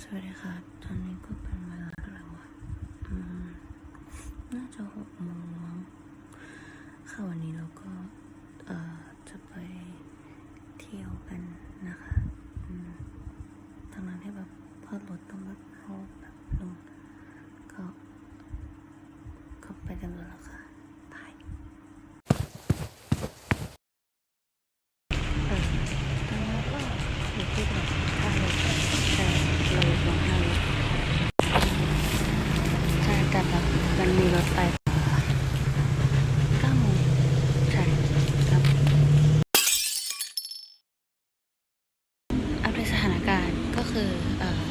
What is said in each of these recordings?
สวัสดีค่ะตอนนี้ก็เป็นเวลาอะไรวะอืมน่าจะหกโมงมั้งค่ะวันนี้เราก็เอ่อจะไปเที่ยวกันนะคะทางนั้นที่แบบพอรถต้องแบบโรบแบบลง ก็ ก็ไปกันเลยละค่ะบายเออตอนนี้ก็อยู่ที่แบบท่ารถแต่เราอยู่ตรงท่ารถใช่แต่แบบมันมีร ถไฟฟ้าเก้าโมงใช่ครับอัปเดตสถานการณ์ก็คือ เออ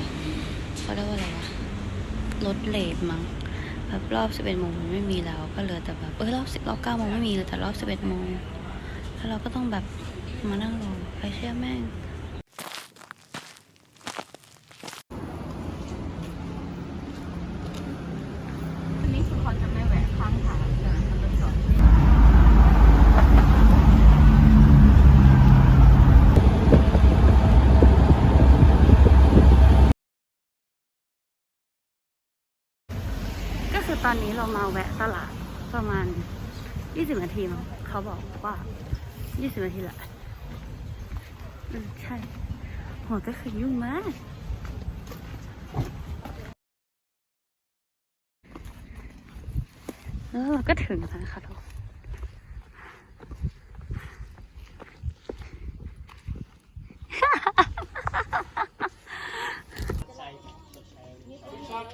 เขาเรียกว่าอะไรวะรถเลทมั้งแบบรอบ11โมงมันไม่มีแล้ว ก็เหลือแต่แบบเออรอบ10รอบ9โมงไม่มีเลยแต่รอบ11โมงแล้วเราก็ต้องแบบมานั่งรอไปเชื่อแม่ง อันนี้คือเขาจะไม่แวะข้างทางใช่ไหมเขาจะจอด ก็คือ ตอนนี้เรามาแวะตลาดประมาณ 20 นาทีมั้งเขาบอกว่า 20 นาทีแหละอืมใช่ หัวก็คือยุ่งมาก แล้วเราก็ถึงแล้วนะคะทุกคน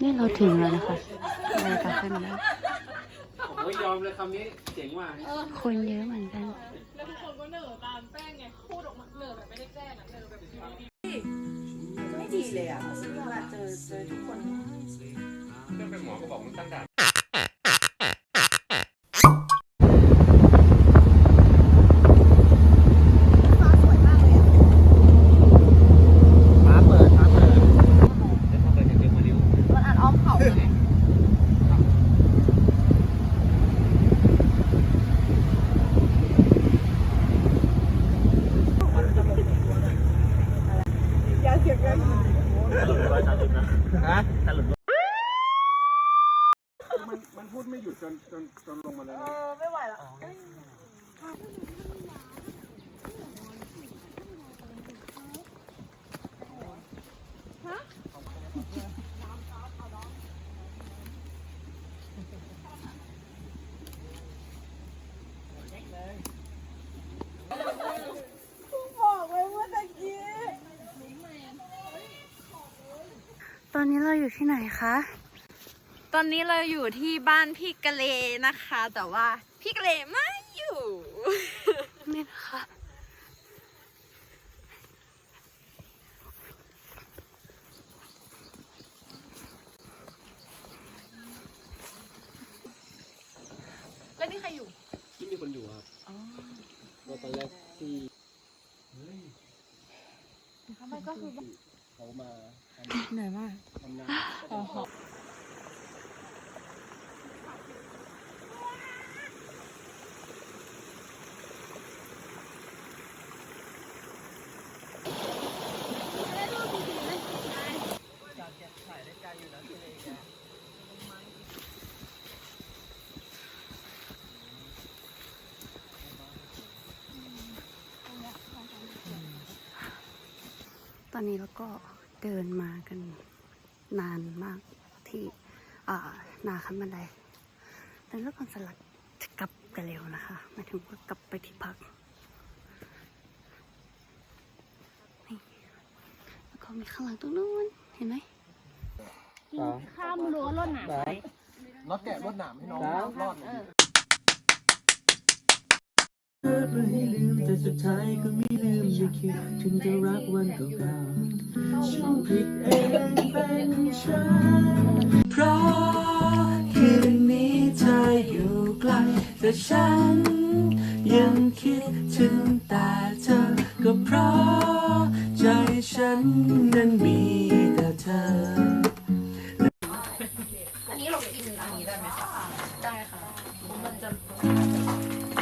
นี่เราถึงแล้วนะคะเราจะขึ้นแล้วผมก็ยอมเลยคำนี้เจ๋งว่ะคนเยอะเหมือนกัน แล้วทุกคนก็เหน่อตามแป้งไง พูดออกมาเหน่อแบบไม่ได้แกล้งอะเหน่อแบบอยู่ดีไม่ดีเลยอะเวลาเจอเจอทุกคนเรื่องเป็นหมอก็บอกมันตั้งด่าน ฟ้าเปิดฟ้าเปิดแล้วพอเปิดจะเจอมาริว มันอ่านอ้อ มเขาเลยไงฮะมันมันพูดไม่หยุดจนจนจนลงมาเลยนะไม่ไหวละ อนนี้เราอยู่ที่ไหนคะ ตอนนี้เราอยู่ที่บ้านพี่กะเลนะคะ แต่ว่าพี่กะเลไม่อยู่ นี่นะคะ แล้วนี่ใครอยู่ ที่มีคนอยู่ครับก็ตอนแรกที่ทำไมก็คือ เขามาเหนื่อยมากทำงาน อนนี้เราก็เดินมากันนานมากที่อ่านาคันบันไดแต่เรื่องความสลัดจะกลับกันเร็วนะคะหมายถึงว่ากลับไปที่พักนี่แล้วก็มีข้างหลังตรงนู้นเห็นไหมข้ามรั้วรถหนามไปรถแกะรถหนามให้น้องรอด เลยเพื่อให้ลืมแต่สุดท้ายก็ไม่ลืมไม่คิดถึงจะรักวันเก่าๆฉันผิดเองเป็นฉันเพราะคืนนี้เธออยู่ไกลแต่ฉันยังคิดถึงแต่เธอก็เพราะใจฉันนั้นมีแต่เธอคงคิดถึงเธอเปลี่ยนไปเพี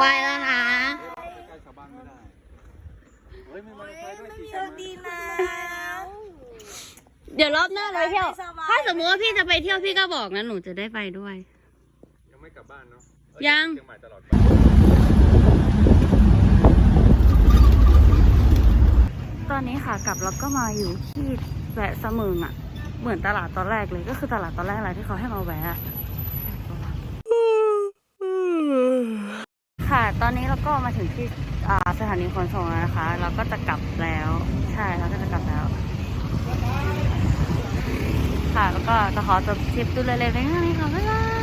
ไปแล้วนะ ใกล้ชาวบ้านไม่ได้เฮ้ยไม่มาใช้ด้วยสิโชคดีนะ เดี๋ยวรอบหน้าเราเที่ยว ถ้าสมมติว่าพี่จะไปเที่ยวพี่ก็บอกนะหนูจะได้ไปด้วย ยังไม่กลับบ้านเนาะยัง เชียงใหม่ตลอดตอนนี้ค่ะกลับเราก็มาอยู่ที่แวะสมึงอะเหมือนตลาดตอนแรกเลยก็คือตลาดตอนแรกอะไรที่เขาให้มาแวะอะค่ะ ก็มาถึงที่สถานีขนส่งแล้วนะคะ เราก็จะกลับแล้ว ใช่เราก็จะกลับแล้ว ค่ะ แล้วก็จะขอจบทริปดูเลยๆไปแค่นี้ค่ะบ๊ายบาย